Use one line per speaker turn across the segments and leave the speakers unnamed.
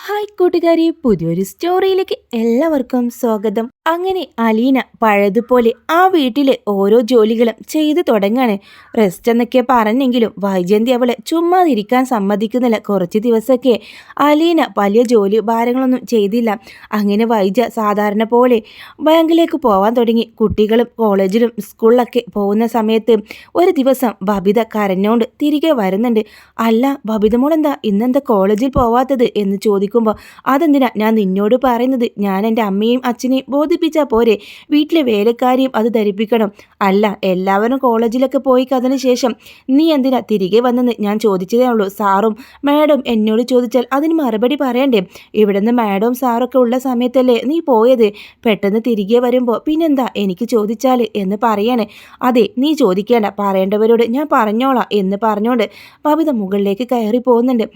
Hi കൂട്ടുകാരി പുതിയൊരു സ്റ്റോറിയിലേക്ക് എല്ലാവർക്കും സ്വാഗതം. അങ്ങനെ അലീന പഴയതുപോലെ ആ വീട്ടിലെ ഓരോ ജോലികളും ചെയ്തു തുടങ്ങാണ്. റെസ്റ്റ് എന്നൊക്കെ പറഞ്ഞെങ്കിലും വൈജയന്തി അവളെ ചുമ്മാതിരിക്കാൻ സമ്മതിക്കുന്നില്ല. കുറച്ച് ദിവസമൊക്കെ അലീന വലിയ ജോലി ഭാരങ്ങളൊന്നും ചെയ്തില്ല. അങ്ങനെ വൈജ സാധാരണ പോലെ ബാങ്കിലേക്ക് പോവാൻ തുടങ്ങി. കുട്ടികളും കോളേജിലും സ്കൂളിലൊക്കെ പോകുന്ന സമയത്ത് ഒരു ദിവസം ബബിത കരഞ്ഞോണ്ട് തിരികെ വരുന്നുണ്ട്. അല്ല ബബിത മോളെന്താ ഇന്നെന്താ കോളേജിൽ പോവാത്തത്? എന്ന് ചോദിക്കുമ്പോൾ അതെന്തിനാ? ഞാൻ നിന്നോട് പറയുന്നത്. ഞാൻ എന്റെ അമ്മയും അച്ഛനെയും ബോധിപ്പിച്ചാൽ പോരെ. വീട്ടിലെ വേലക്കാരിയും അത് ധരിപ്പിക്കണം. അല്ല എല്ലാവരും കോളേജിലൊക്കെ പോയി അതിന് ശേഷം നീ എന്തിനാ തിരികെ വന്നെന്ന് ഞാൻ ചോദിച്ചതേ ഉള്ളൂ സാറും മാഡം എന്നോട് ചോദിച്ചാൽ അതിന് മറുപടി പറയണ്ടേ? ഇവിടുന്ന് മാഡവും സാറൊക്കെ ഉള്ള സമയത്തല്ലേ നീ പോയത്? പെട്ടെന്ന് തിരികെ വരുമ്പോൾ പിന്നെന്താ എനിക്ക് ചോദിച്ചാൽ എന്ന് പറയണേ. അതെ നീ ചോദിക്കേണ്ട പറയേണ്ടവരോട് ഞാൻ പറഞ്ഞോളാം എന്ന് പറഞ്ഞുകൊണ്ട് ബബിത മുകളിലേക്ക് കയറി പോകുന്നുണ്ട്.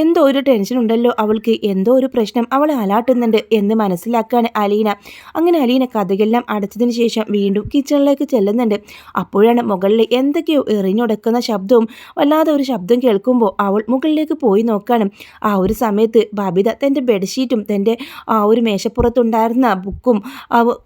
എന്തോ ഒരു ടെൻഷൻ ഉണ്ടല്ലോ അവൾക്ക് എന്തോ ഒരു പ്രശ്നം അവളെ അലാട്ടുന്നുണ്ട് എന്ന് മനസ്സിലാക്കാണ് അലീന. അങ്ങനെ അലീന കഥയെല്ലാം അടച്ചതിന് ശേഷം വീണ്ടും കിച്ചണിലേക്ക് ചെല്ലുന്നുണ്ട്. അപ്പോഴാണ് മുകളിൽ എന്തൊക്കെയോ എറിഞ്ഞുടക്കുന്ന ശബ്ദവും വല്ലാതെ ഒരു ശബ്ദം കേൾക്കുമ്പോൾ അവൾ മുകളിലേക്ക് പോയി നോക്കാണ്. ആ ഒരു സമയത്ത് ബബിത തന്റെ ബെഡ്ഷീറ്റും തന്റെ ആ ഒരു മേശപ്പുറത്തുണ്ടായിരുന്ന ബുക്കും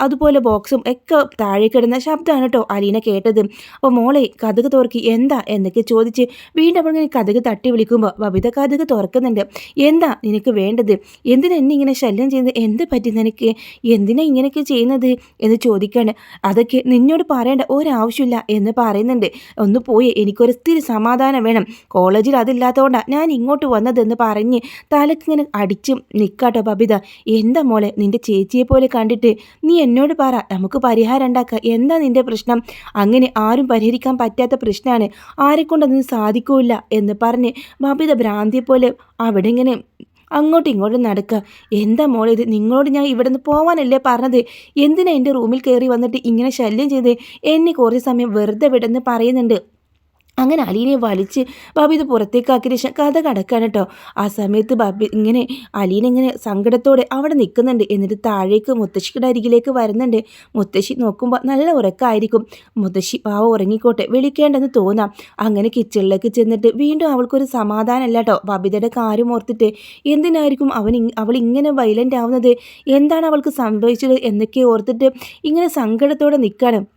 അതുപോലെ ബോക്സും ഒക്കെ താഴെ കിടന്ന ശബ്ദമാണ് കേട്ടോ അലീന കേട്ടത്. അപ്പോൾ മോളെ കഥക് തോർക്കി എന്താ? എന്നൊക്കെ ചോദിച്ച് വീണ്ടും അവൾ ഇങ്ങനെ കഥക് തട്ടി വിളിക്കുമ്പോൾ ബബിത കഥക് തുറക്കുന്നുണ്ട്. എന്താ നിനക്ക് വേണ്ടത്? എന്തിനാ എന്നെ ഇങ്ങനെ ശല്യം ചെയ്യുന്നത്? എന്ത് പറ്റി നിനക്ക്? എന്തിനാ ഇങ്ങനെയൊക്കെ ചെയ്യുന്നത് എന്ന് ചോദിക്കാണ്. അതൊക്കെ നിന്നോട് പറയേണ്ട ഒരാവശ്യമില്ല എന്ന് പറയുന്നുണ്ട്. ഒന്ന് പോയി എനിക്കൊരു സ്ഥിര സമാധാനം വേണം. കോളേജിൽ അതില്ലാത്തതുകൊണ്ടാണ് ഞാൻ ഇങ്ങോട്ട് വന്നതെന്ന് പറഞ്ഞ് തലക്കിങ്ങനെ അടിച്ച് നിൽക്കാട്ടോ ബബിത. എന്താ മോളെ നിന്റെ ചേച്ചിയെ പോലെ കണ്ടിട്ട് നീ എന്നോട് പറ. നമുക്ക് പരിഹാരം ഉണ്ടാക്കുക എന്താ നിന്റെ പ്രശ്നം? അങ്ങനെ ആരും പരിഹരിക്കാൻ പറ്റാത്ത പ്രശ്നമാണ്. ആരെക്കൊണ്ടതിന് സാധിക്കൂല എന്ന് പറഞ്ഞ് ബബിത ഭ്രാന്തിയെ പോലെ അവിടെ ഇങ്ങനെ അങ്ങോട്ടും ഇങ്ങോട്ടും നടക്കുക എന്താ മോളെ ഇത്? നിങ്ങളോട് ഞാൻ ഇവിടെ നിന്ന് പോവാനല്ലേ പറഞ്ഞത്? എന്തിനാ എന്റെ റൂമിൽ കയറി വന്നിട്ട് ഇങ്ങനെ ശല്യം ചെയ്ത്? എന്നെ കുറച്ച് സമയം വെറുതെ വിടെന്ന് പറയുന്നുണ്ട്. അങ്ങനെ അലീനെ വലിച്ച് ബാബി ഇത് പുറത്തേക്കാക്കിയ ശേഷം കഥ കടക്കാണ് കേട്ടോ ആ സമയത്ത് ബാബി ഇങ്ങനെ അലീന ഇങ്ങനെ സങ്കടത്തോടെ അവിടെ നിൽക്കുന്നുണ്ട്. എന്നിട്ട് താഴേക്ക് മുത്തശ്ശിയുടെ അരികിലേക്ക് വരുന്നുണ്ട്. മുത്തശ്ശി നോക്കുമ്പോൾ നല്ല ഉറക്കമായിരിക്കും മുത്തശ്ശി പാവ ഉറങ്ങിക്കോട്ടെ. വിളിക്കേണ്ടെന്ന് തോന്നാം. അങ്ങനെ കിച്ചണിലേക്ക് ചെന്നിട്ട് വീണ്ടും അവൾക്കൊരു സമാധാനമല്ല കേട്ടോ ബബിതയുടെ കാര്യം ഓർത്തിട്ട് എന്തിനായിരിക്കും അവൻ അവൾ ഇങ്ങനെ വയലന്റ് ആവുന്നത്? എന്താണ് അവൾക്ക് സംഭവിച്ചത്? എന്നൊക്കെ ഓർത്തിട്ട് ഇങ്ങനെ സങ്കടത്തോടെ നിൽക്കണം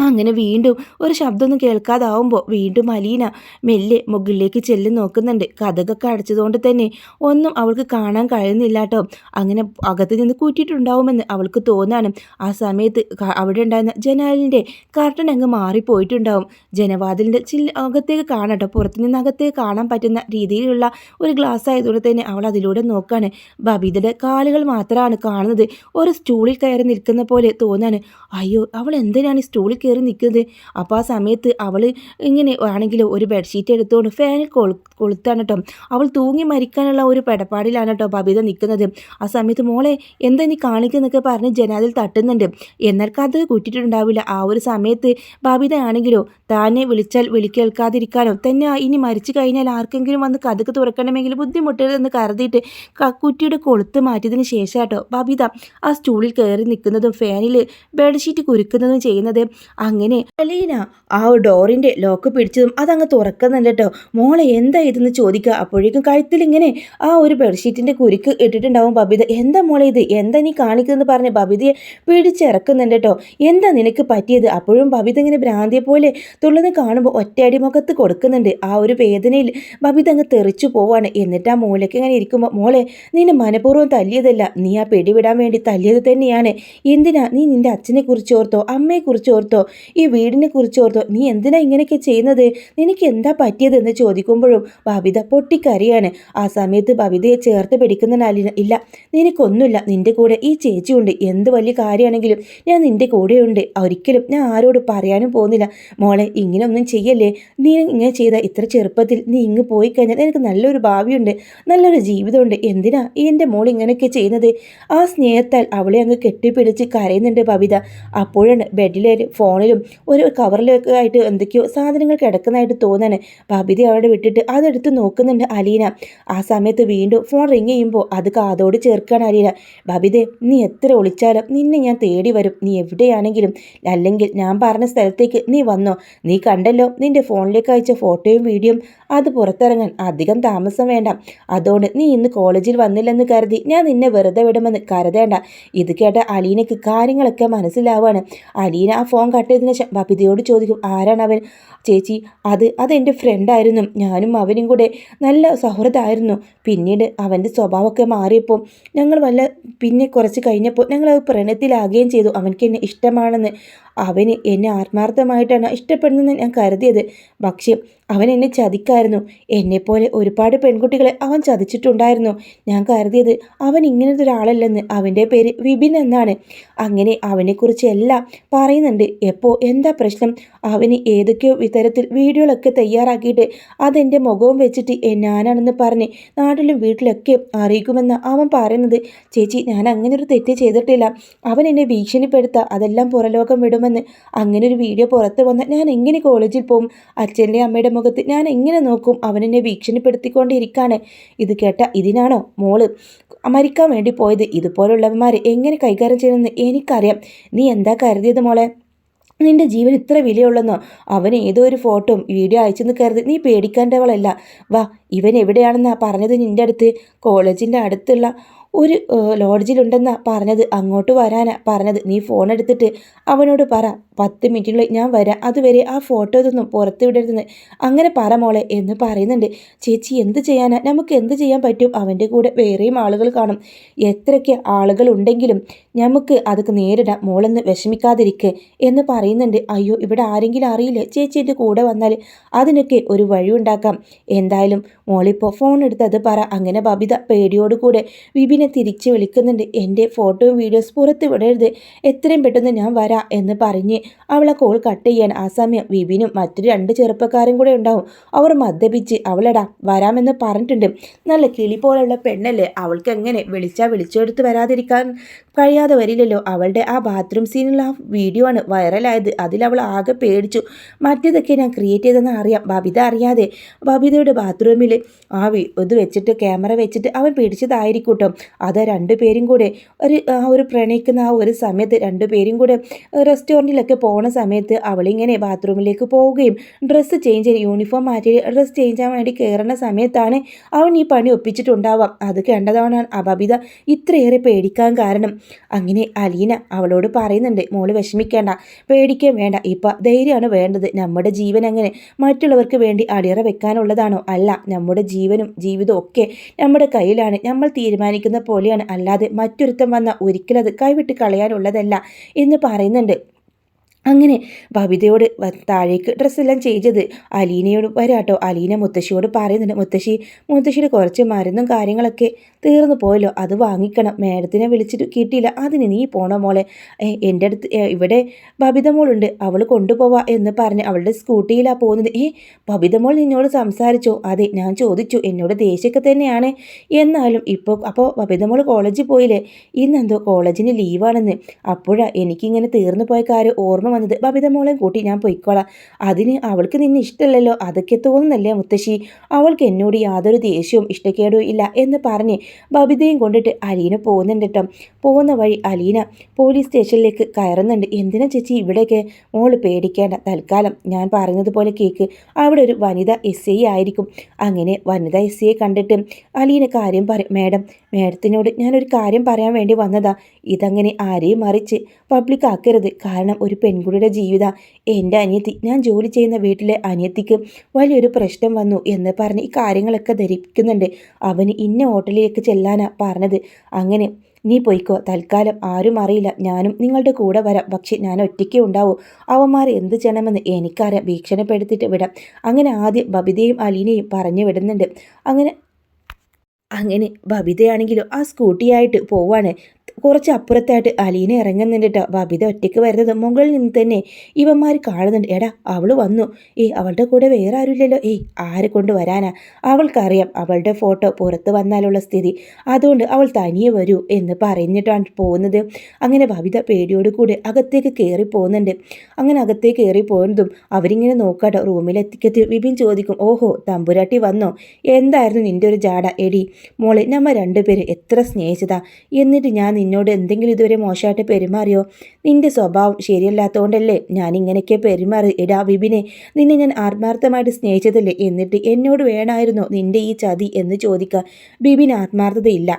അങ്ങനെ വീണ്ടും ഒരു ശബ്ദമൊന്നും കേൾക്കാതാവുമ്പോൾ വീണ്ടും അലീന മെല്ലെ മുകളിലേക്ക് ചെല്ലി നോക്കുന്നുണ്ട്. കഥകൊക്കെ അടച്ചതുകൊണ്ട് തന്നെ ഒന്നും അവൾക്ക് കാണാൻ കഴിയുന്നില്ല കേട്ടോ. അങ്ങനെ അകത്ത് നിന്ന് കൂട്ടിയിട്ടുണ്ടാവുമെന്ന് അവൾക്ക് തോന്നാണ്. ആ സമയത്ത് അവിടെ ഉണ്ടായിരുന്ന ജനാലിന്റെ കർട്ടൻ അങ്ങ് മാറിപ്പോയിട്ടുണ്ടാവും. ജനവാതിലിന്റെ ചില്ല അകത്തേക്ക് കാണട്ടോ പുറത്തു നിന്ന് അകത്തേക്ക് കാണാൻ പറ്റുന്ന രീതിയിലുള്ള ഒരു ഗ്ലാസ് ആയതുകൊണ്ട് തന്നെ അവൾ അതിലൂടെ നോക്കാണ്. ബബിതയുടെ കാലുകൾ മാത്രമാണ് കാണുന്നത്. ഒരു സ്റ്റൂളിൽ കയറി നിൽക്കുന്ന പോലെ തോന്നാണ്. അയ്യോ അവൾ എന്തിനാണ് ഈ സ്റ്റൂളിൽ കയറി നിൽക്കുന്നത്. അപ്പോൾ ആ സമയത്ത് അവൾ ഇങ്ങനെ ആണെങ്കിലും ഒരു ബെഡ്ഷീറ്റ് എടുത്തുകൊണ്ട് ഫാനിൽ കൊളു കൊളുത്താണ് കേട്ടോ അവൾ തൂങ്ങി മരിക്കാനുള്ള ഒരു പെടപ്പാടിലാണ് കേട്ടോ ബബിത നിൽക്കുന്നത്. ആ സമയത്ത് മോളെ എന്താ നീ കാണിക്കുന്നൊക്കെ പറഞ്ഞ് ജനാതിൽ തട്ടുന്നുണ്ട്. അത് കൂട്ടിയിട്ടുണ്ടാവില്ല ആ ഒരു സമയത്ത് ബബിത ആണെങ്കിലോ താനെ വിളിച്ചാൽ വിളിക്കേൽക്കാതിരിക്കാനോ തന്നെ ഇനി മരിച്ചു കഴിഞ്ഞാൽ ആർക്കെങ്കിലും വന്ന് കഥക്ക് തുറക്കണമെങ്കിൽ ബുദ്ധിമുട്ടരുതെന്ന് കരുതിയിട്ട് കുറ്റിയുടെ കൊളുത്ത് മാറ്റിയതിന് ശേഷം കേട്ടോ ബബിത ആ സ്റ്റൂളിൽ കയറി നിൽക്കുന്നതും ഫാനിൽ ബെഡ്ഷീറ്റ് കുരുക്കുന്നതും ചെയ്യുന്നത്. അങ്ങനെ. അലീന ആ ഡോറിന്റെ ലോക്ക് പിടിച്ചതും അതങ്ങ് തുറക്കുന്നുണ്ട് കേട്ടോ മോളെ എന്താ ഇതെന്ന് ചോദിക്കുക? അപ്പോഴേക്കും കഴുത്തിൽ ഇങ്ങനെ ആ ഒരു ബെഡ്ഷീറ്റിന്റെ കുരുക്ക് ഇട്ടിട്ടുണ്ടാവും ബബിത. എന്താ മോളെ ഇത്? എന്താ നീ കാണിക്കുന്നതെന്ന് പറഞ്ഞ് ബബിതയെ പിടിച്ചിറക്കുന്നുണ്ട് കേട്ടോ എന്താ നിനക്ക് പറ്റിയത്? അപ്പോഴും ബബിത ഇങ്ങനെ ഭ്രാന്തിയെ പോലെ തുള്ളന്ന് കാണുമ്പോൾ ഒറ്റയടി മുഖത്ത് കൊടുക്കുന്നുണ്ട്. ആ ഒരു വേദനയിൽ ബബിത അങ്ങ് തെറിച്ചു പോവാണ്. എന്നിട്ട് ആ മൂലയ്ക്ക് ഇങ്ങനെ ഇരിക്കുമ്പോൾ മോളെ നിന്നെ മനഃപൂർവം തല്ലിയതല്ല. നീ ആ പിടിവിടാൻ വേണ്ടി തല്ലിയത് തന്നെയാണ്. എന്തിനാ? നീ നിന്റെ അച്ഛനെ കുറിച്ച് ഓർത്തോ? അമ്മയെ കുറിച്ച് ഓർത്തോ? ഈ വീടിനെ കുറിച്ച് ഓർത്തോ നീ എന്തിനാ ഇങ്ങനെയൊക്കെ ചെയ്യുന്നത്? നിനക്ക് എന്താ പറ്റിയതെന്ന് ചോദിക്കുമ്പോഴും ബബിത പൊട്ടിക്കറിയാണ് ആ സമയത്ത് ബബിതയെ ചേർത്ത് പിടിക്കുന്ന ഇല്ല. നിനക്കൊന്നുമില്ല. നിന്റെ കൂടെ ഈ ചേച്ചിയുണ്ട്. എന്ത് വലിയ കാര്യമാണെങ്കിലും ഞാൻ നിന്റെ കൂടെയുണ്ട്. ഒരിക്കലും ഞാൻ ആരോട് പറയാനും പോകുന്നില്ല. മോളെ ഇങ്ങനെയൊന്നും ചെയ്യല്ലേ? നീ ഇങ്ങനെ ചെയ്ത ഇത്ര ചെറുപ്പത്തിൽ നീ ഇങ്ങ് പോയി കഴിഞ്ഞാൽ നിനക്ക് നല്ലൊരു ഭാവിയുണ്ട്. നല്ലൊരു ജീവിതമുണ്ട്. എന്തിനാ എന്റെ മോൾ ഇങ്ങനെയൊക്കെ ചെയ്യുന്നത്? ആ സ്നേഹത്താൽ അവളെ അങ്ങ് കെട്ടിപ്പിടിച്ച് കരയുന്നുണ്ട് ബബിത അപ്പോഴാണ് ബെഡിലെ ഫോൺ ഫോണിലും ഒരു കവറിലൊക്കെ ആയിട്ട് എന്തൊക്കെയോ സാധനങ്ങൾ കിടക്കുന്നതായിട്ട് തോന്നാണ് ബബിത അവിടെ വിട്ടിട്ട് അതെടുത്ത് നോക്കുന്നുണ്ട് അലീന. ആ സമയത്ത് വീണ്ടും ഫോൺ റിങ് ചെയ്യുമ്പോൾ അത് കാതോട് ചേർക്കാണ് അലീന. ബബിതെ നീ എത്ര ഒളിച്ചാലും നിന്നെ ഞാൻ തേടി വരും. നീ എവിടെയാണെങ്കിലും അല്ലെങ്കിൽ ഞാൻ പറഞ്ഞ സ്ഥലത്തേക്ക് നീ വന്നോ. നീ കണ്ടല്ലോ നിന്റെ ഫോണിലേക്ക് അയച്ച ഫോട്ടോയും വീഡിയോയും അത് പുറത്തിറങ്ങാൻ അധികം താമസം വേണ്ട. അതുകൊണ്ട് നീ ഇന്ന് കോളേജിൽ വന്നില്ലെന്ന് കരുതി ഞാൻ നിന്നെ വെറുതെ വിടുമെന്ന് കരുതേണ്ട. ഇത് കേട്ട അലീനയ്ക്ക് കാര്യങ്ങളൊക്കെ മനസ്സിലാവുകയാണ്. അലീന ആ ഫോൺ കട്ട് ചെയ്തതിനു ബബിതയോട് ചോദിക്കും ആരാണ് അവൻ ചേച്ചി അത് അതെന്റെ ഫ്രണ്ടായിരുന്നു. ഞാനും അവനും കൂടെ നല്ല സൗഹൃദമായിരുന്നു പിന്നീട് അവന്റെ സ്വഭാവമൊക്കെ മാറിയപ്പോൾ ഞങ്ങൾ വല്ല പിന്നെ കുറച്ച് കഴിഞ്ഞപ്പോൾ ഞങ്ങൾ അത് പ്രണയത്തിലാകുകയും ചെയ്തു. അവൻക്ക് എന്നെ ഇഷ്ടമാണെന്ന്. അവന് എന്നെ ആത്മാർത്ഥമായിട്ടാണ് ഇഷ്ടപ്പെടുന്നതെന്ന് ഞാൻ കരുതിയത്. പക്ഷേ അവൻ എന്നെ ചതിക്കായിരുന്നു. എന്നെപ്പോലെ ഒരുപാട് പെൺകുട്ടികളെ അവൻ ചതിച്ചിട്ടുണ്ടായിരുന്നു. ഞാൻ കരുതിയത് അവൻ ഇങ്ങനത്തെ ഒരാളല്ലെന്ന്. അവന്റെ പേര് വിപിൻ എന്നാണ്. അങ്ങനെ അവനെക്കുറിച്ച് എല്ലാം പറയുന്നുണ്ട്. എപ്പോൾ എന്താ പ്രശ്നം? അവന് ഏതൊക്കെയോ വിതരത്തിൽ വീഡിയോകളൊക്കെ തയ്യാറാക്കിയിട്ട് അതെന്റെ മുഖവും വെച്ചിട്ട് ഞാനാണെന്ന് പറഞ്ഞ് നാട്ടിലും വീട്ടിലൊക്കെ അറിയിക്കുമെന്ന് അവൻ പറയുന്നത്. ചേച്ചി ഞാൻ അങ്ങനെ ഒരു തെറ്റ് ചെയ്തിട്ടില്ല. അവൻ എന്നെ ഭീഷണിപ്പെടുത്തുക അതെല്ലാം പുറലോകം വിടുമെന്ന്. അങ്ങനെ ഒരു വീഡിയോ പുറത്ത് വന്നാൽ ഞാൻ എങ്ങനെ കോളേജിൽ പോകും അച്ഛന്റെ അമ്മയുടെ മുഖത്ത് ഞാൻ എങ്ങനെ നോക്കും? അവൻ എന്നെ ഭീഷണിപ്പെടുത്തിക്കൊണ്ടിരിക്കുകയാണ് ഇത് കേട്ട ഇതിനാണോ മോൾ മരിക്കാൻ വേണ്ടി പോയത്? ഇതുപോലുള്ളവന്മാർ എങ്ങനെ കൈകാര്യം ചെയ്യണമെന്ന് എനിക്കറിയാം. നീ എന്താ കരുതിയത് മോളെ? നിന്റെ ജീവൻ ഇത്ര വിലയുള്ളെന്നോ? അവൻ ഏതോ ഒരു ഫോട്ടോയും വീഡിയോ അയച്ചെന്ന് കരുതി. നീ പേടിക്കേണ്ടവളല്ല. വാ ഇവൻ എവിടെയാണെന്നാ പറഞ്ഞത് നിന്റെ അടുത്ത്? കോളേജിന്റെ അടുത്തുള്ള ഒരു ലോഡ്ജിലുണ്ടെന്നാ പറഞ്ഞത്. അങ്ങോട്ട് വരാനാ പറഞ്ഞത്. നീ ഫോൺ എടുത്തിട്ട് അവനോട് പറ. പത്ത് മിനിറ്റിനുള്ളിൽ ഞാൻ വരാം. അതുവരെ ആ ഫോട്ടോ ഇതൊന്നും പുറത്ത് വിടരുതെന്ന് അങ്ങനെ പറ മോളെ എന്ന് പറയുന്നുണ്ട്. ചേച്ചി എന്ത് ചെയ്യാനാ? നമുക്ക് എന്ത് ചെയ്യാൻ പറ്റും? അവന്റെ കൂടെ വേറെയും ആളുകൾ കാണും. എത്രയ്ക്ക് ആളുകൾ ഉണ്ടെങ്കിലും നമുക്ക് അതൊക്കെ നേരിടാം. മോളൊന്ന് വിഷമിക്കാതിരിക്കുക എന്ന് പറയുന്നുണ്ട്. അയ്യോ ഇവിടെ ആരെങ്കിലും അറിയില്ല? ചേച്ചി എന്റെ കൂടെ വന്നാൽ അതിനൊക്കെ ഒരു വഴി ഉണ്ടാക്കാം എന്തായാലും മോളിപ്പോൾ ഫോൺ എടുത്ത് അത് പറ. അങ്ങനെ ബബിത പേടിയോടുകൂടെ വിപിനെ തിരിച്ച് വിളിക്കുന്നുണ്ട്. എന്റെ ഫോട്ടോയും വീഡിയോസ് പുറത്ത് വിടരുത്. എത്രയും പെട്ടെന്ന് ഞാൻ വരാം എന്ന് പറഞ്ഞ് അവളെ കോൾ കട്ട് ചെയ്യാൻ ആ സമയം വിപിനും മറ്റു രണ്ട് ചെറുപ്പക്കാരും കൂടെ ഉണ്ടാവും. അവർ മദ്യപിച്ച് അവളെടാ വരാമെന്ന് പറഞ്ഞിട്ടുണ്ട്. നല്ല കിളി പോലെയുള്ള പെണ്ണല്ലേ? അവൾക്ക് എങ്ങനെ വിളിച്ചാൽ വിളിച്ചെടുത്ത് വരാതിരിക്കാൻ കഴിയാതെ വരില്ലല്ലോ. അവളുടെ ആ ബാത്റൂം സീനുള്ള ആ വീഡിയോ ആണ് വൈറലായത്. അതിൽ അവൾ ആകെ പേടിച്ചു. മറ്റേതൊക്കെ ഞാൻ ക്രിയേറ്റ് ചെയ്തെന്ന് അറിയാം. ബബിത അറിയാതെ ബബിതയുടെ ബാത്റൂമിൽ ആ ഇത് വെച്ചിട്ട് ക്യാമറ വെച്ചിട്ട് അവൻ പിടിച്ചതായിരിക്കും കേട്ടോ. അത് രണ്ടുപേരും കൂടെ ഒരു ആ ഒരു പ്രണയിക്കുന്ന ആ ഒരു സമയത്ത് രണ്ടുപേരും കൂടെ റെസ്റ്റോറന്റിലൊക്കെ പോണ സമയത്ത് അവളിങ്ങനെ ബാത്റൂമിലേക്ക് പോവുകയും ഡ്രസ്സ് ചേഞ്ച് ചെയ്ത് യൂണിഫോം മാറ്റി ഡ്രസ്സ് ചേഞ്ച് ചെയ്യാൻ വേണ്ടി കയറുന്ന സമയത്താണ് അവൻ ഈ പണി ഒപ്പിച്ചിട്ടുണ്ടാവാം അത് കണ്ടതാണ് അബബിത ഇത്രയേറെ പേടിക്കാൻ കാരണം. അങ്ങനെ അലീന അവളോട് പറയുന്നുണ്ട് മോൾ വിഷമിക്കേണ്ട പേടിക്കാൻ വേണ്ട. ഇപ്പം ധൈര്യമാണ് വേണ്ടത്. നമ്മുടെ ജീവൻ അങ്ങനെ മറ്റുള്ളവർക്ക് വേണ്ടി അടിയറ വെക്കാനുള്ളതാണോ? അല്ല നമ്മുടെ ജീവനും ജീവിതവും ഒക്കെ നമ്മുടെ കയ്യിലാണ്. നമ്മൾ തീരുമാനിക്കുന്ന പോലെയാണ്. അല്ലാതെ മറ്റൊരുത്തം വന്ന ഒരിക്കലത് കൈവിട്ട് കളയാനുള്ളതല്ല എന്ന് പറയുന്നുണ്ട്. അങ്ങനെ ബബിതയോട് താഴേക്ക് ഡ്രസ്സെല്ലാം ചെയ്തത് അലീനയോട് വരാട്ടോ. അലീന മുത്തശ്ശിയോട് പറയുന്നുണ്ട് മുത്തശ്ശി മുത്തശ്ശിയുടെ കുറച്ച് മരുന്നും കാര്യങ്ങളൊക്കെ തീർന്നു പോയല്ലോ അത് വാങ്ങിക്കണം. മേഡത്തിനെ വിളിച്ചിട്ട് കിട്ടിയില്ല അതിന് നീ പോണോ മോളെ? എന്റെ അടുത്ത് ഇവിടെ ബബിത മോളുണ്ട് അവൾ കൊണ്ടുപോവാ എന്ന് പറഞ്ഞ് അവളുടെ സ്കൂട്ടിയിലാണ് പോകുന്നത്. ഏ ബബിത മോൾ നിന്നോട് സംസാരിച്ചോ? അതെ ഞാൻ ചോദിച്ചു എന്നോട് ദേഷ്യമൊക്കെ തന്നെയാണ്. എന്നാലും ഇപ്പോൾ അപ്പോൾ ബബിത മോൾ കോളേജിൽ പോയില്ലേ? ഇന്നെന്തോ കോളേജിന് ലീവാണെന്ന്. അപ്പോഴാണ് എനിക്കിങ്ങനെ തീർന്നു പോയ കാര്യം ഓർമ്മ വന്നത്. ബബിത മോളെ കൂട്ടി ഞാൻ പൊയ്ക്കോളാം. അതിന് അവൾക്ക് നിന്നെ ഇഷ്ടമല്ലല്ലോ. അതൊക്കെ തോന്നുന്നല്ലേ മുത്തശ്ശി? അവൾക്ക് എന്നോട് യാതൊരു ദേഷ്യവും ഇഷ്ടക്കേടും ഇല്ല എന്ന് പറഞ്ഞ് ബബിതയും കൊണ്ടിട്ട് അലീന പോകുന്നുണ്ട് കേട്ടോ. പോകുന്ന വഴി അലീന പോലീസ് സ്റ്റേഷനിലേക്ക് കയറുന്നുണ്ട്. എന്തിനാ ചേച്ചി ഇവിടേക്ക്? മോൾ പേടിക്കേണ്ട. തൽക്കാലം ഞാൻ പറഞ്ഞതുപോലെ കേക്ക്. അവിടെ ഒരു വനിത എസ് ഐ ആയിരിക്കും. അങ്ങനെ വനിത എസ് ഐയെ കണ്ടിട്ട് അലീന കാര്യം പറയും മാഡം മാഡത്തിനോട് ഞാനൊരു കാര്യം പറയാൻ വേണ്ടി വന്നതാ. ഇതങ്ങനെ ആരെയും മറിച്ച് പബ്ലിക് ആക്കരുത്. കാരണം ഒരു പെൺകുട്ടിയുടെ ജീവിതം എന്റെ അനിയത്തി ഞാൻ ജോലി ചെയ്യുന്ന വീട്ടിലെ അനിയത്തിക്ക് വലിയൊരു പ്രശ്നം വന്നു എന്ന് പറഞ്ഞ് ഈ കാര്യങ്ങളൊക്കെ ധരിപ്പിക്കുന്നുണ്ട്. അവന് ഇന്ന ഹോട്ടലിലേക്ക് ചെല്ലാനാ പറഞ്ഞത്. അങ്ങനെ നീ പോയിക്കോ. തൽക്കാലം ആരും അറിയില്ല. ഞാനും നിങ്ങളുടെ കൂടെ വരാം. പക്ഷെ ഞാൻ ഒറ്റയ്ക്കേ ഉണ്ടാവൂ. അവന്മാർ എന്ത് ചെയ്യണമെന്ന് എനിക്കറിയാം. ഭീഷണിപ്പെടുത്തിയിട്ട് വിടാം. അങ്ങനെ ആദ്യം ബബിതയും അലീനയും പറഞ്ഞു വിടുന്നുണ്ട്. അങ്ങനെ അങ്ങനെ ബബിതയാണെങ്കിലും ആ സ്കൂട്ടിയായിട്ട് പോവാണ്. കുറച്ച് അപ്പുറത്തായിട്ട് അലീന ഇറങ്ങുന്നുണ്ട് കേട്ടോ ബബിത ഒറ്റയ്ക്ക് വരുന്നത് മുകളിൽ നിന്ന് തന്നെ ഇവന്മാർ കാണുന്നുണ്ട്. എടാ അവൾ വന്നു. ഏയ് അവളുടെ കൂടെ വേറെ ആരുമില്ലല്ലോ. ഏയ് ആരെ കൊണ്ട് വരാനാ? അവൾക്കറിയാം അവളുടെ ഫോട്ടോ പുറത്ത് വന്നാലുള്ള സ്ഥിതി. അതുകൊണ്ട് അവൾ തനിയെ വരൂ എന്ന് പറഞ്ഞിട്ടാണ് പോകുന്നത്. അങ്ങനെ ബബിത പേടിയോട് കൂടെ അകത്തേക്ക് കയറി പോകുന്നുണ്ട്. അങ്ങനെ അകത്തേക്ക് കയറി പോകുന്നതും അവരിങ്ങനെ നോക്കാട്ടോ. റൂമിലെത്തിക്കത്ത് വിപിൻ ചോദിക്കും ഓഹോ തമ്പുരാട്ടി വന്നോ? എന്തായിരുന്നു നിന്റെ ഒരു ജാട? എടി മോളെ നമ്മൾ രണ്ടുപേര് എത്ര സ്നേഹിച്ചതാ. എന്നിട്ട് ഞാൻ നിന്നോട് എന്തെങ്കിലും ഇതുവരെ മോശമായിട്ട് പെരുമാറിയോ? നിന്റെ സ്വഭാവം ശരിയല്ലാത്തതുകൊണ്ടല്ലേ ഞാൻ ഇങ്ങനെയൊക്കെ പെരുമാറി. എടാ വിപിനെ നിന്നെ ഞാൻ ആത്മാർത്ഥമായിട്ട് സ്നേഹിച്ചതല്ലേ? എന്നിട്ട് എന്നോട് വേണമായിരുന്നോ നിന്റെ ഈ ചതി എന്ന് ചോദിക്കുക ബിബിന് ആത്മാർത്ഥതയില്ല.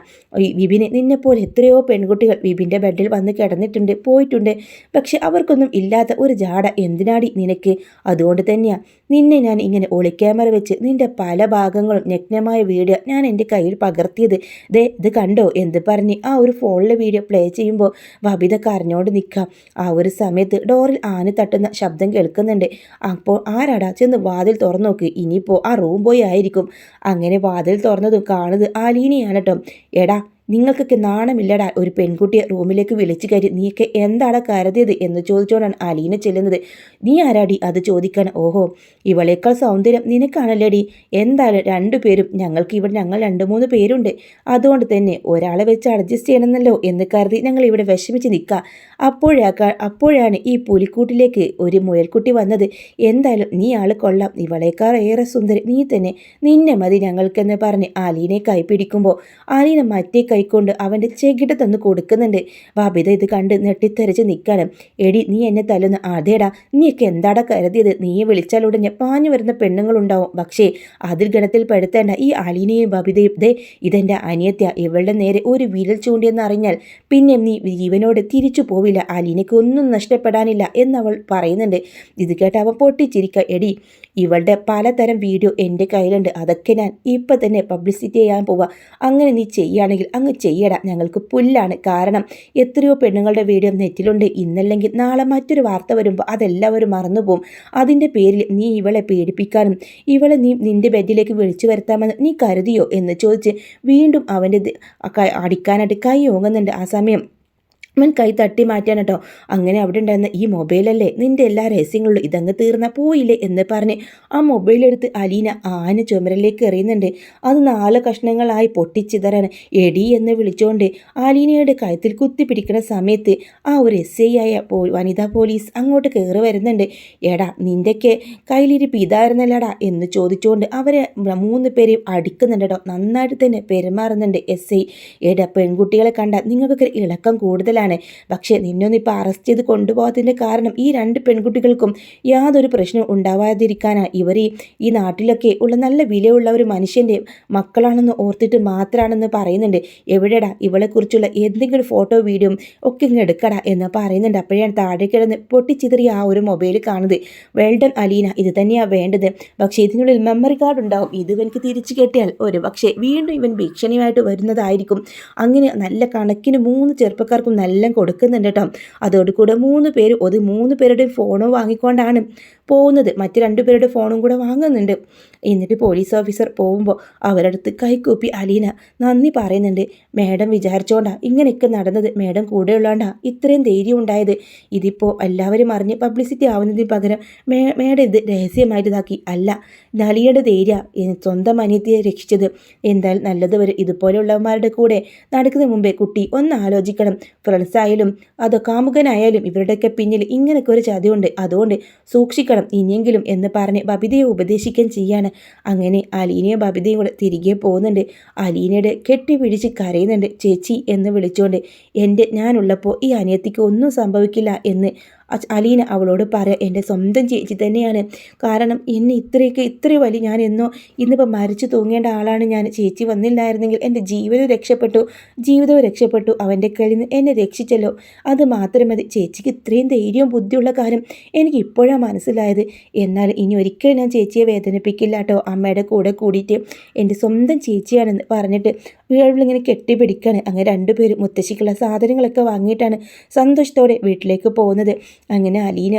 വിപിനെ നിന്നെപ്പോലെ എത്രയോ പെൺകുട്ടികൾ ബിബിന്റെ ബെഡിൽ വന്ന് കിടന്നിട്ടുണ്ട് പോയിട്ടുണ്ട്. പക്ഷെ അവർക്കൊന്നും ഇല്ലാത്ത ഒരു ജാട എന്തിനാടി നിനക്ക്? അതുകൊണ്ട് തന്നെയാണ് നിന്നെ ഞാൻ ഇങ്ങനെ ഒളിക്യാമറ വെച്ച് നിന്റെ പല ഭാഗങ്ങളും നഗ്നമായ വീഡിയോ ഞാൻ എന്റെ കയ്യിൽ പകർത്തിയത്. ദേ ഇത് കണ്ടോ? എന്ത് പറഞ്ഞ് ആ ഒരു ഫോണിലെ വീഡിയോ പ്ലേ ചെയ്യുമ്പോൾ ബബിത കരഞ്ഞോണ്ട് നിൽക്കാം ആ ഒരു സമയത്ത് ഡോറിൽ ആന തട്ടുന്ന ശബ്ദം കേൾക്കുന്നുണ്ട്. അപ്പോൾ ആരാടാ? ചെന്ന് വാതിൽ തുറന്നു നോക്ക്. ഇനിയിപ്പോൾ ആ റൂം പോയി ആയിരിക്കും. അങ്ങനെ വാതിൽ തുറന്നതും കാണുന്നത് ആലീനയാണ് കേട്ടോ എടാ നിങ്ങൾക്കൊക്കെ നാണമില്ലടാ ഒരു പെൺകുട്ടിയെ റൂമിലേക്ക് വിളിച്ചു കയറി നീയൊക്കെ എന്താണ് കരുതിയത്? എന്ന് ചോദിച്ചുകൊണ്ടാണ് അലീന ചെല്ലുന്നത്. നീ ആരാടി? അത് ചോദിക്കാൻ ഓഹോ ഇവളേക്കാൾ സൗന്ദര്യം നിനക്കാണല്ലേടി? എന്തായാലും രണ്ടുപേരും ഞങ്ങൾക്ക് ഇവിടെ ഞങ്ങൾ രണ്ട് മൂന്ന് പേരുണ്ട്. അതുകൊണ്ട് തന്നെ ഒരാളെ വെച്ച് അഡ്ജസ്റ്റ് ചെയ്യണമെന്നല്ലോ എന്ന് കരുതി ഞങ്ങൾ ഇവിടെ വിഷമിച്ച് നിൽക്കുക അപ്പോഴേക്കാൾ അപ്പോഴാണ് ഈ പുലിക്കൂട്ടിലേക്ക് ഒരു മുയൽക്കുട്ടി വന്നത്. എന്തായാലും നീ ആൾ കൊള്ളാം. ഇവളേക്കാൾ ഏറെ സുന്ദരി. നീ തന്നെ നിന്നെ മതി ഞങ്ങൾക്കെന്ന് പറഞ്ഞ് അലീനെ കൈപിടിക്കുമ്പോൾ അലീന മറ്റേ കൈക്കൊണ്ട് അവന്റെ ചെകിട തന്നു കൊടുക്കുന്നുണ്ട്. ബാബിത ഇത് കണ്ട് നെട്ടിത്തെറിച്ച് നിൽക്കാനും എടി നീ എന്നെ തല്ലുന്ന അതേടാ നീയൊക്കെ എന്താടാ കരുതിയത്? നീ വിളിച്ചാൽ ഉടനെ പാഞ്ഞു വരുന്ന പെണ്ണുങ്ങളുണ്ടാവും. പക്ഷേ അതിൽ ഗണത്തിൽ പെടുത്തേണ്ട ഈ അലീനയും ബബിതയും ദേ ഇതെന്റെ അനിയത്യ ഇവളുടെ നേരെ ഒരു വിരൽ ചൂണ്ടിയെന്ന് അറിഞ്ഞാൽ പിന്നെ നീ ജീവനോട് തിരിച്ചു പോവില്ല. അലീനയ്ക്ക് ഒന്നും നഷ്ടപ്പെടാനില്ല എന്നവൾ പറയുന്നുണ്ട്. ഇത് കേട്ട് അവൻ പൊട്ടിച്ചിരിക്ക എടി ഇവളുടെ പലതരം വീഡിയോ എന്റെ കയ്യിലുണ്ട്. അതൊക്കെ ഞാൻ ഇപ്പം തന്നെ പബ്ലിസിറ്റി ചെയ്യാൻ പോവാം. അങ്ങനെ നീ ചെയ്യുകയാണെങ്കിൽ അങ്ങ് ചെയ്യടാ. ഞങ്ങൾക്ക് പുല്ലാണ്. കാരണം എത്രയോ പെണ്ണുങ്ങളുടെ വീഡിയോ നെറ്റിലുണ്ട്. ഇന്നല്ലെങ്കിൽ നാളെ മറ്റൊരു വാർത്ത വരുമ്പോൾ അതെല്ലാവരും മറന്നുപോകും അതിന്റെ പേരിൽ നീ ഇവളെ പേടിപ്പിക്കാനും ഇവളെ നീ നിന്റെ ബെഡിലേക്ക് വിളിച്ചു വരുത്താമെന്ന് നീ കരുതിയോ എന്ന് ചോദിച്ച് വീണ്ടും അവന്റെ അടിക്കാനായിട്ട് കൈ ഓങ്ങുന്നുണ്ട് ആ സമയം. അവൻ കൈ തട്ടി മാറ്റാൻ കേട്ടോ അങ്ങനെ അവിടെ ഉണ്ടായിരുന്ന ഈ മൊബൈലല്ലേ നിന്റെ എല്ലാ രഹസ്യങ്ങളിലും ഇതങ്ങ് തീർന്ന പോയില്ലേ എന്ന് പറഞ്ഞ് ആ മൊബൈലെടുത്ത് അലീന ആന ചുമരിലേക്ക് എറിയുന്നുണ്ട്. അത് നാല് കഷ്ണങ്ങളായി പൊട്ടിച്ചിതറാണ്. എടി എന്ന് വിളിച്ചുകൊണ്ട് അലീനയുടെ കഴുത്തിൽ കുത്തിപ്പിടിക്കുന്ന സമയത്ത് ആ ഒരു എസ് ഐ ആയ വനിതാ പോലീസ് അങ്ങോട്ട് കയറി വരുന്നുണ്ട്. എടാ നിന്റെയൊക്കെ കയ്യിലിരിപ്പ് ഇതായിരുന്നല്ലടാ എന്ന് ചോദിച്ചുകൊണ്ട് അവരെ മൂന്ന് പേരെയും അടിക്കുന്നുണ്ട് കേട്ടോ നന്നായിട്ട് തന്നെ പെരുമാറുന്നുണ്ട് എസ് ഐ. എടാ പെൺകുട്ടികളെ കണ്ടാൽ നിങ്ങൾക്കൊക്കെ ഇളക്കം കൂടുതലാണ് ആണ് പക്ഷേ നിന്നൊന്നിപ്പോൾ അറസ്റ്റ് ചെയ്ത് കൊണ്ടുപോകാത്തതിന്റെ കാരണം ഈ രണ്ട് പെൺകുട്ടികൾക്കും യാതൊരു പ്രശ്നവും ഉണ്ടാവാതിരിക്കാനാണ് ഇവർ ഈ നാട്ടിലൊക്കെ ഉള്ള നല്ല വിലയുള്ള ഒരു മനുഷ്യന്റെ മക്കളാണെന്ന് ഓർത്തിട്ട് മാത്രമാണെന്ന് പറയുന്നുണ്ട്. എവിടെടാ? ഇവളെക്കുറിച്ചുള്ള എന്തെങ്കിലും ഫോട്ടോ വീഡിയോ ഒക്കെ ഇങ്ങ് എടുക്കടാ എന്ന് പറയുന്നുണ്ട്. അപ്പോഴാണ് താഴെ കിടന്ന് പൊട്ടിച്ചിതറി ആ ഒരു മൊബൈൽ കാണുന്നത്. Well done Aleena. ഇത് തന്നെയാണ് വേണ്ടത്. പക്ഷേ ഇതിനുള്ളിൽ മെമ്മറി കാർഡ് ഉണ്ടാവും. ഇത് ഇവനക്ക് തിരിച്ചു കെട്ടിയാൽ ഒരു പക്ഷേ വീണ്ടും ഇവൻ ഭീഷണിയായിട്ട് വരുന്നതായിരിക്കും. അങ്ങനെ നല്ല കണക്കിന് മൂന്ന് ചെറുപ്പക്കാർക്കും എല്ലാം കൊടുക്കുന്നുണ്ട് കേട്ടോ. അതോടുകൂടെ മൂന്ന് പേര് ഒരു മൂന്ന് പേരുടെയും ഫോണോ വാങ്ങിക്കൊണ്ടാണ് പോകുന്നത്. മറ്റ് രണ്ടുപേരുടെ ഫോണും കൂടെ വാങ്ങുന്നുണ്ട്. എന്നിട്ട് പോലീസ് ഓഫീസർ പോകുമ്പോൾ അവരടുത്ത് കൈക്കൂപ്പി അലീന നന്ദി പറയുന്നുണ്ട്. മേഡം വിചാരിച്ചോണ്ടാ ഇങ്ങനെയൊക്കെ നടന്നത്. മേഡം കൂടെ ഉള്ളോണ്ടാ ഇത്രയും ധൈര്യം ഉണ്ടായത്. ഇതിപ്പോൾ എല്ലാവരും അറിഞ്ഞ് പബ്ലിസിറ്റി ആവുന്നതിന് പകരം മേ മേഡം ഇത് രഹസ്യമായിട്ട് ഇതാക്കി. അല്ല നലിയുടെ ധൈര്യ. സ്വന്തം അനിയത്തിയെ രക്ഷിച്ചത്. എന്തായാലും നല്ലത് വരെ ഇതുപോലെയുള്ളവന്മാരുടെ കൂടെ നടക്കുന്ന മുമ്പേ കുട്ടി ഒന്ന് ആലോചിക്കണം. ഫ്രണ്ട്സായാലും അതോ കാമുകനായാലും ഇവരുടെയൊക്കെ പിന്നിൽ ഇങ്ങനെയൊക്കെ ഒരു ചതിയുണ്ട്. അതുകൊണ്ട് സൂക്ഷിക്കണം. ഇനിയെങ്കിലും എന്ന് പറഞ്ഞ് ബബിതയെ ഉപദേശിക്കാൻ ചെയ്യാണ്. അങ്ങനെ അലീനയും ബബിതയും കൂടെ തിരികെ പോകുന്നുണ്ട്. അലീനയുടെ കെട്ടിപ്പിടിച്ച് കരയുന്നുണ്ട്. ചേച്ചി എന്ന് വിളിച്ചുകൊണ്ട് എന്റെ ഞാനുള്ളപ്പോൾ ഈ അനിയത്തിക്ക് ഒന്നും സംഭവിക്കില്ല എന്ന് അലീന അവളോട് പറയാം എന്റെ സ്വന്തം ചേച്ചി തന്നെയാണ്. കാരണം എന്നെ ഇത്രയൊക്കെ ഇത്ര വലിയ ഞാൻ എന്നോ ഇന്നിപ്പോൾ മരിച്ചു തൂങ്ങേണ്ട ആളാണ് ഞാൻ. ചേച്ചി വന്നില്ലായിരുന്നെങ്കിൽ എന്റെ ജീവിതം രക്ഷപ്പെട്ടു. ജീവിതവും രക്ഷപ്പെട്ടു. അവന്റെ കയ്യിൽ നിന്ന് എന്നെ രക്ഷിച്ചല്ലോ. അത് മാത്രം മതി. ചേച്ചിക്ക് ഇത്രയും ധൈര്യവും ബുദ്ധിയുള്ള കാര്യം എനിക്ക് ഇപ്പോഴാണ് മനസ്സിലായത്. എന്നാൽ ഇനി ഒരിക്കലും ഞാൻ ചേച്ചിയെ വേദനിപ്പിക്കില്ല കേട്ടോ. അമ്മയുടെ കൂടെ കൂടിയിട്ട് എന്റെ സ്വന്തം ചേച്ചിയാണെന്ന് പറഞ്ഞിട്ട് വീടുകളിങ്ങനെ കെട്ടിപ്പിടിക്കാണ്. അങ്ങനെ രണ്ടുപേരും മുത്തശ്ശിക്കുള്ള സാധനങ്ങളൊക്കെ വാങ്ങിയിട്ടാണ് സന്തോഷത്തോടെ വീട്ടിലേക്ക് പോകുന്നത്. അങ്ങനെ അലീന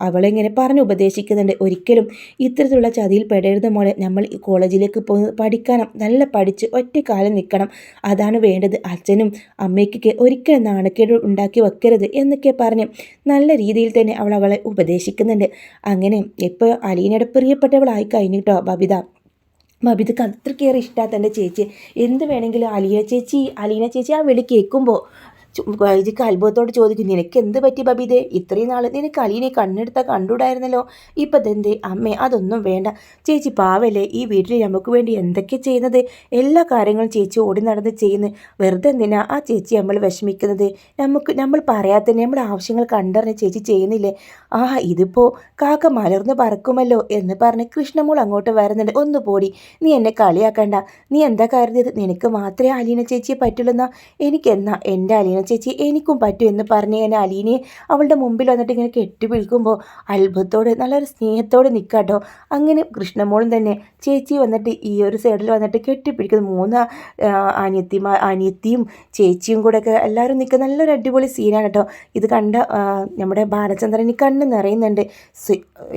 അവളിങ്ങനെ പറഞ്ഞ് ഉപദേശിക്കുന്നുണ്ട്. ഒരിക്കലും ഇത്തരത്തിലുള്ള ചതിയിൽ പെടരുത് മോളെ. നമ്മൾ കോളേജിലേക്ക് പോയി പഠിക്കണം. നല്ല പഠിച്ച് ഒറ്റ കാലം നിൽക്കണം. അതാണ് വേണ്ടത്. അച്ഛനും അമ്മയ്ക്കൊക്കെ ഒരിക്കലും നാണക്കേട് ഉണ്ടാക്കി വെക്കരുത് എന്നൊക്കെ പറഞ്ഞ് നല്ല രീതിയിൽ തന്നെ അവൾ അവളെ ഉപദേശിക്കുന്നുണ്ട്. അങ്ങനെ ഇപ്പോൾ അലീനയുടെ പ്രിയപ്പെട്ടവളായി കഴിഞ്ഞിട്ടോ ബബിത? ബബിതക്ക് അത്രയ്ക്കേറെ ഇഷ്ടമാണ് തന്റെ ചേച്ചി എന്ത് വേണമെങ്കിലും അലീന ചേച്ചി അലീന ചേച്ചി ആ വിളി കേൾക്കുമ്പോൾ വൈജിക്ക് അത്ഭുതത്തോട് ചോദിക്കും നിനക്ക് എന്ത് പറ്റി ബബിതേ ഇത്രയും നാൾ നിനക്ക് അലീനെ കണ്ണെടുത്ത കണ്ടുകൂടായിരുന്നല്ലോ ഇപ്പം ഇതെന്തേ അമ്മേ അതൊന്നും വേണ്ട. ചേച്ചി പാവല്ലേ ഈ വീട്ടിൽ നമുക്ക് വേണ്ടി എന്തൊക്കെ ചെയ്യുന്നത്? എല്ലാ കാര്യങ്ങളും ചേച്ചി ഓടി നടന്ന് ചെയ്യുന്നു. വെറുതെ എന്തിനാ ആ ചേച്ചി നമ്മൾ വിഷമിക്കുന്നത്? നമുക്ക് നമ്മൾ പറയാത്ത നമ്മുടെ ആവശ്യങ്ങൾ കണ്ടറിഞ്ഞ് ചേച്ചി ചെയ്യുന്നില്ലേ? ആ ഇതിപ്പോൾ കാക്ക മലർന്ന് പറക്കുമല്ലോ എന്ന് പറഞ്ഞ് കൃഷ്ണമോൾ അങ്ങോട്ട് വരുന്നുണ്ട്. ഒന്ന് പോടി നീ എന്നെ കളിയാക്കണ്ട. നീ എന്താ കരുതിയത് നിനക്ക് മാത്രമേ അലീന ചേച്ചിയെ പറ്റുള്ളൂ എന്നാ? എനിക്കെന്നാ എന്റെ അലീന ചേച്ചി എനിക്കും പറ്റും എന്ന് പറഞ്ഞ് ഞാൻ അലീനയെ അവളുടെ മുമ്പിൽ വന്നിട്ട് ഇങ്ങനെ കെട്ടിപ്പിടിക്കുമ്പോൾ അത്ഭുതത്തോടെ നല്ലൊരു സ്നേഹത്തോടെ നിൽക്കാട്ടോ അങ്ങനെ കൃഷ്ണമോളും തന്നെ ചേച്ചി വന്നിട്ട് ഈ ഒരു സൈഡിൽ വന്നിട്ട് കെട്ടിപ്പിടിക്കുന്നു. മൂന്ന് അനിയത്തിമാർ അനിയത്തിയും ചേച്ചിയും കൂടെ ഒക്കെ എല്ലാവരും നിൽക്കുന്ന നല്ലൊരു അടിപൊളി സീനാണ് കേട്ടോ ഇത് കണ്ട നമ്മുടെ ബാലചന്ദ്രന് കണ്ണ് നിറയുന്നുണ്ട്.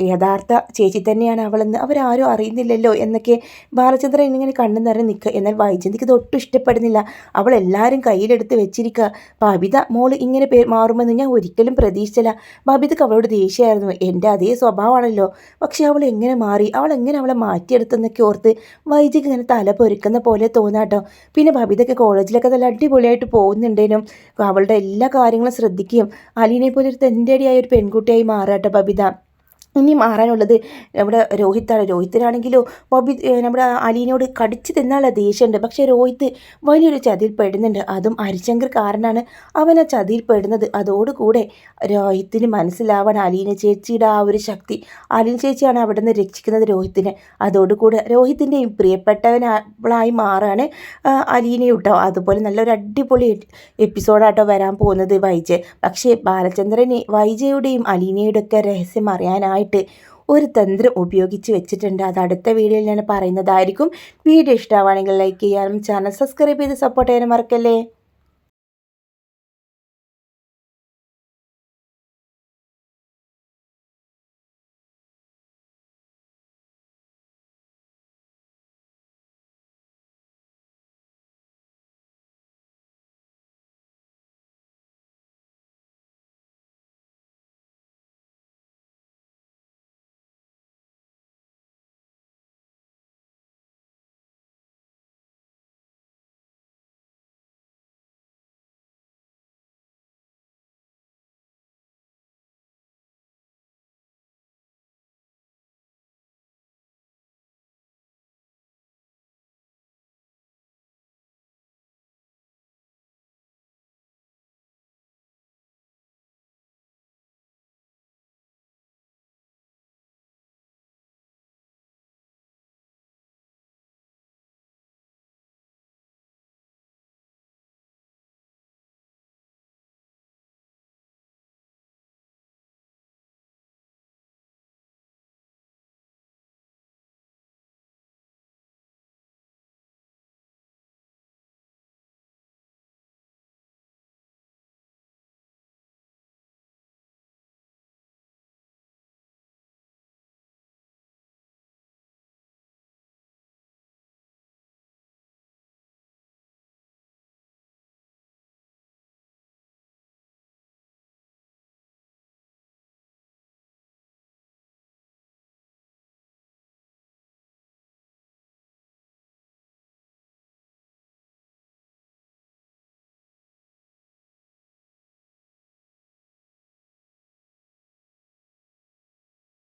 യഥാർത്ഥ ചേച്ചി തന്നെയാണ് അവളെന്ന് അവരാരും അറിയുന്നില്ലല്ലോ എന്നൊക്കെ ബാലചന്ദ്രൻ ഇങ്ങനെ കണ്ണ് നിറഞ്ഞ് നിൽക്കുക. എന്നാൽ വൈജന്തിക്ക് ഇത് ഒട്ടും ഇഷ്ടപ്പെടുന്നില്ല. അവൾ എല്ലാവരും കയ്യിലെടുത്ത് വെച്ചിരിക്കുക. ബബിത മോൾ ഇങ്ങനെ പേ മാറുമെന്ന് ഞാൻ ഒരിക്കലും പ്രതീക്ഷിച്ചില്ല. ബബിതക്ക് അവളോട് ദേഷ്യമായിരുന്നു. എന്റെ അതേ സ്വഭാവമാണല്ലോ. പക്ഷേ അവൾ എങ്ങനെ മാറി? അവൾ എങ്ങനെ അവളെ മാറ്റിയെടുത്തെന്നൊക്കെ ഓർത്ത് വൈദ്യക്ക് ഇങ്ങനെ തല പൊരുക്കുന്ന പോലെ തോന്നാട്ടോ. പിന്നെ ബബിതക്ക് കോളേജിലൊക്കെ നല്ല അടിപൊളിയായിട്ട് പോകുന്നുണ്ടേനും. അവളുടെ എല്ലാ കാര്യങ്ങളും ശ്രദ്ധിക്കുകയും അലീനെ പോലെ ഒരു തെന്റെടിയായ ഒരു പെൺകുട്ടിയായി മാറാട്ടോ ബബിത. ഇനി മാറാനുള്ളത് നമ്മുടെ രോഹിത്താണ്. രോഹിത്തിനാണെങ്കിലോ ബോബി നമ്മുടെ അലീനോട് കടിച്ചു തിന്നാനുള്ള ദേഷ്യമുണ്ട്. പക്ഷേ രോഹിത്ത് വലിയൊരു ചതിയിൽ പെടുന്നുണ്ട്. അതും ഹരിശങ്കർ കാരനാണ് അവൻ ആ ചതിയിൽ പെടുന്നത്. അതോടുകൂടെ രോഹിത്തിന് മനസ്സിലാവാൻ അലീന ചേച്ചിയുടെ ആ ഒരു ശക്തി. അലീന ചേച്ചിയാണ് അവിടെ നിന്ന് രക്ഷിക്കുന്നത് രോഹിത്തിനെ. അതോടുകൂടെ രോഹിത്തിന്റെയും പ്രിയപ്പെട്ടവനായി മാറാണ് അലീനയും കേട്ടോ. അതുപോലെ നല്ലൊരു അടിപൊളി എപ്പിസോഡാട്ടോ വരാൻ പോകുന്നത് വൈജയ്. പക്ഷേ ബാലചന്ദ്രനെ വൈജയുടെയും അലീനയുടെ ഒക്കെ രഹസ്യം അറിയാനായിട്ട് ഒരു തന്ത്രം ഉപയോഗിച്ച് വെച്ചിട്ടുണ്ട്. അത് അടുത്ത വീഡിയോയിൽ ഞാൻ പറയുന്നതായിരിക്കും. വീഡിയോ ഇഷ്ടമാണെങ്കിൽ ലൈക്ക് ചെയ്യാനും ചാനൽ സബ്സ്ക്രൈബ് ചെയ്ത് സപ്പോർട്ട് ചെയ്യാനും മറക്കല്ലേ?